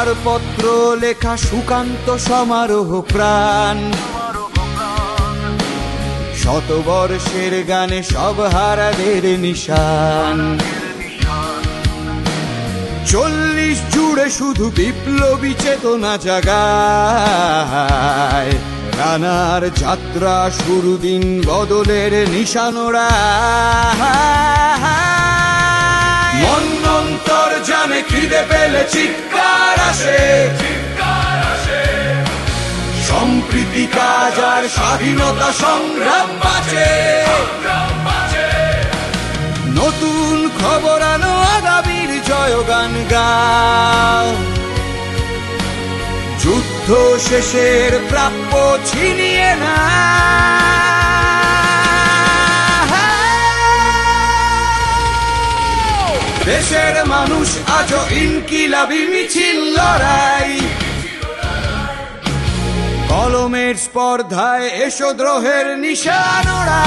ছাড়পত্র লেখা সুকান্ত সমারোহ প্রাণ। শতবর্ষের গানে সব হারাদের নিশান। চল্লিশ জুড়ে শুধু বিপ্লবী চেতনা জাগায়। রানার যাত্রা শুরু দিন বদলের নিশানোরা মন্নন্তর জানে খিদে পেলে চিৎকার আসে। সম্প্রীতি কাজ আর স্বাধীনতা সংগ্রাম বাঁচে। নতুন খবর আনো আগামীর জয়গান গাও। যুদ্ধ শেষের প্রাপ্য ছিনিয়ে না দেশের মানুষ আজও ইনকিলাবি মিছিল লড়াই। কলমের স্পর্ধায় এসো দ্রোহের নিশানোরা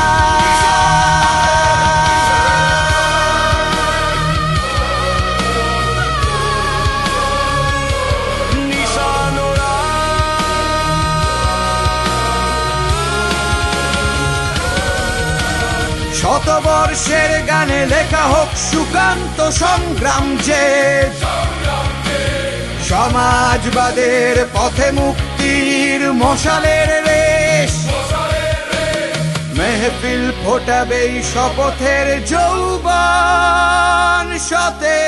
শতবর্ষের গানে লেখা হোক সুকান্ত সংগ্রাম যে। সমাজবাদের পথে মুক্তির মশালের রেশ। মেহফিল ফোটাবে এই শপথের যৌবন সতে